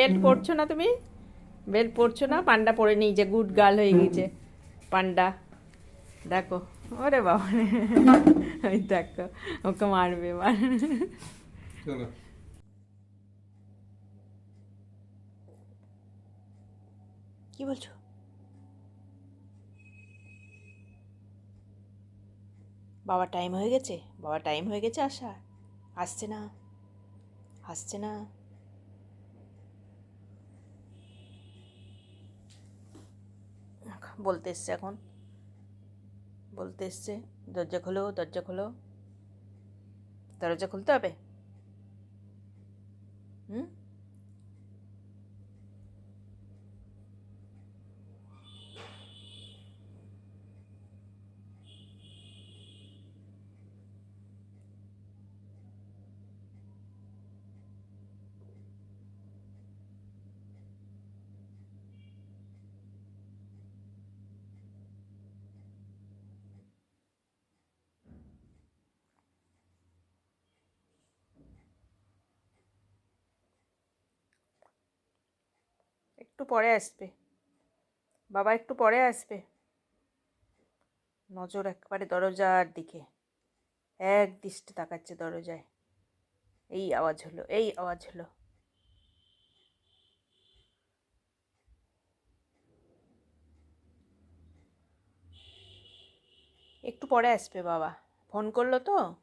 Belt পরছো না তুমি? Belt পরছো না? পান্ডা পরে নিয়েছে গুড গার্ল হয়ে গেছে। পান্ডা। দেখো। ওরে বাবা ওই দেখো। ওকে মারবে চলো। কি বলছো? বাবা টাইম হয়ে গেছে। বাবা টাইম হয়ে গেছে আসা আসছে না। আসছে না। বলতে এসছে এখন। বলতে এসছে দরজা খোলো দরজা খোলো। দরজা খুলতে হবে? হুম? একটু পরে আসবে। বাবা একটু পরে আসবে। নজর একবারে দরজার দিকে। এক দৃষ্টি তাকাচ্ছে দরজায়। এই আওয়াজ হলো, এই আওয়াজ হলো। একটু পরে আসবে বাবা। ফোন করল তো?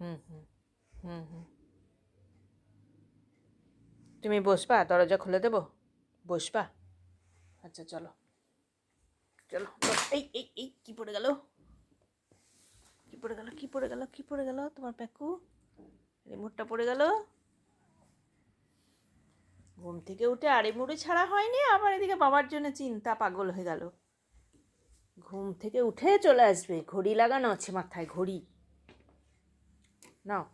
হুম হুম তুমি বসবা? দরজা খুলে দেবো? বসবা? আচ্ছা চলো। চলো এই এই এই, কি পড়ে গেল? কি পড়ে গেল, কি পড়ে গেল, কি পড়ে গেল তোমার প্যাকু? রিমোটটা পড়ে গেল? ঘুম থেকে উঠে আড়ে মুড়ে ছাড়া হয়নি, আবার এদিকে বাবার জন্য চিন্তা পাগল হয়ে গেল। ঘুম থেকে উঠে চলে আসবে, ঘড়ি লাগানো আছে মাথায়, ঘড়ি। নাও।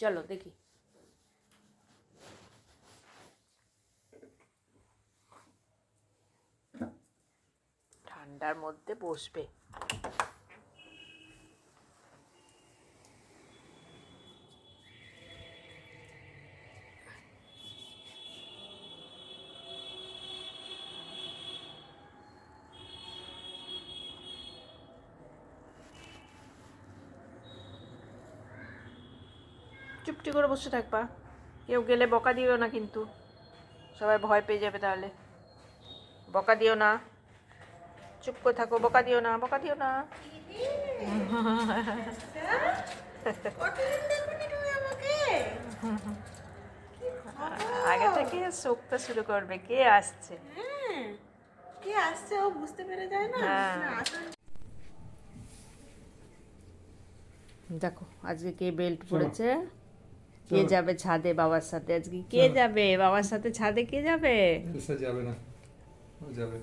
চলো দেখি। ঠান্ডার মধ্যে বসবে। চুপটি করে বসে থাকবা। কেউ গেলে বকা দিও না কিন্তু। সবাই ভয় পেয়ে যাবে তাহলে। বকা দিও না। চুপ করে থাকো বকা দিও না বকা দিও না। আগে থেকে শোকটা শুরু করবে কে আসছে? কে আসছে ও বুঝতে পেরে যায় না হ্যাঁ। দেখো আজকে কে বেল্ট পরেছে? কে যাবে ছাদে বাবার সাথে? আজকে কে যাবে? বাবার সাথে ছাদে কে যাবে? এলসা যাবে না। ও যাবে।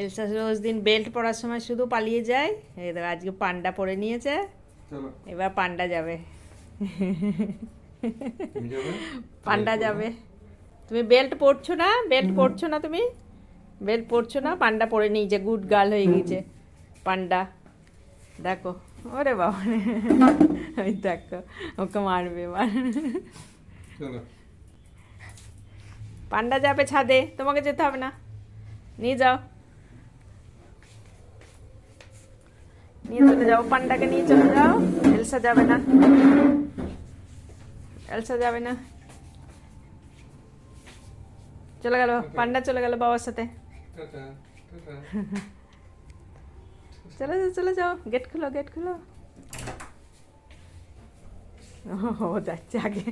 এলসা রোজ দিন বেল্ট পরার সময় শুধু পালিয়ে যায়। আজকে পান্ডা পরে নিয়েছে। এবার পান্ডা যাবে। যাবে? পান্ডা যাবে। তুমি বেল্ট পরছো না? বেল্ট পরছো না তুমি? বেল্ট পরছো না? পান্ডা পরে নিয়েছে গুড গার্ল হয়ে গেছে। পান্ডা। দেখো। ওরে বাবা। ওই দেখো ওকে মারবে এবার। পান্ডা যাবে ছাদে তোমাকে যেতে হবে না। নিয়ে যাও। নিয়ে চলে যাও পান্ডাকে নিয়ে চলে যাও। এলসা যাবে না। এলসা যাবে না। চলে গেল পান্ডা চলে গেল বাবার সাথে। চলে যাও চলে যাও। গেট খুলো গেট খুলো। ও যাচ্ছে আগে।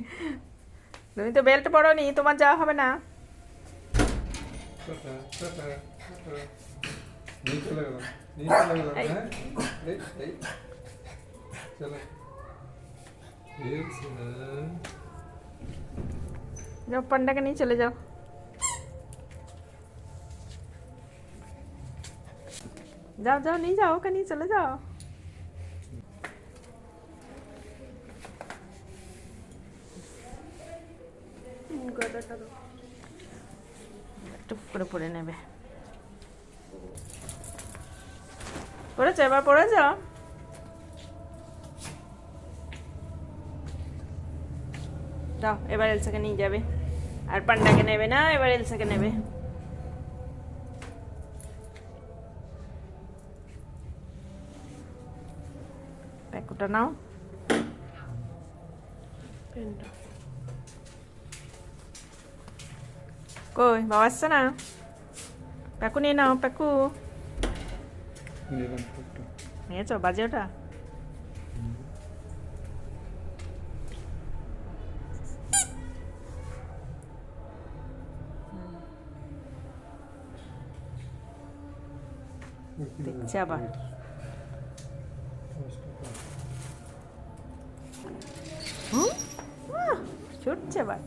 তুমি তো বেল্ট পরো নি তোমার যাওয়া হবে না। যাও পান্ডাকে নিয়ে চলে যাও। যাও যাও নিয়ে যাও ওকে নিয়ে চলে যাও টুপ করে পড়ে নেবে পড়েছো এবার পড়ে যাও দাও এবার এলসাকে নিয়ে যাবে আর পান্ডাকে নেবে না এবার এলসাকে নেবে প্যাকুটা নাও। কই বাবা আসছে না? প্যাকু নিয়ে নাও প্যাকু। নিয়েছো? বাজে ওটা? দেখছি আবার। হুম? আহ, ছুটছে আবার